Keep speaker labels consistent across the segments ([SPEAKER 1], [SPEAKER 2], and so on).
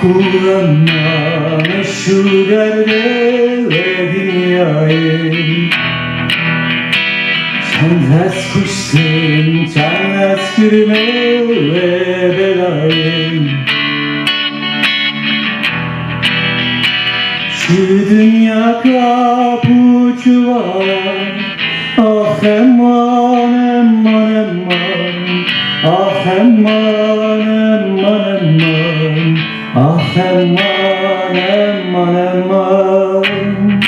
[SPEAKER 1] Kullanma meşhur dünyayı Çenez kuşsun, çenez gülme ve belayı Şu dünya kapucu var Ah eman eman eman. Ah eman eman Ah eman eman. Eman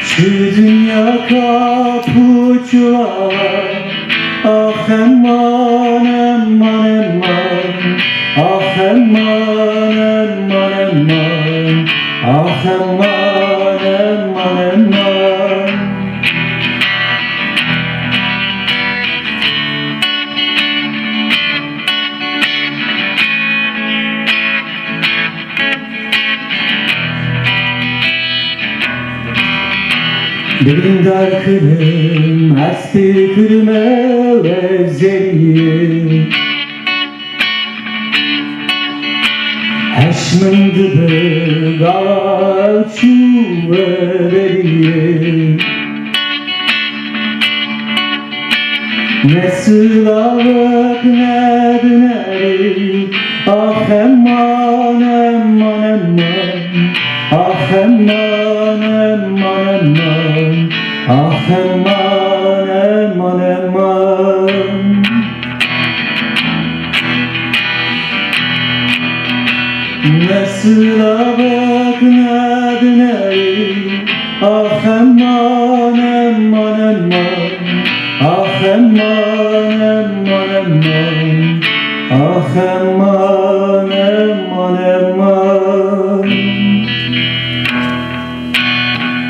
[SPEAKER 1] Şu dünya kapucu var Ah eman eman. Eman Ah eman eman. Eman Ah eman Benim darkınım hasti kırme ve zeliye Heşmındı be galaçu ve beriye Ne sığlalık ne düneri Ah eman eman eman Ah eman Ah eman eman eman. Nasıl bak ne düneri Ah eman eman eman. Ah eman eman eman. Ah eman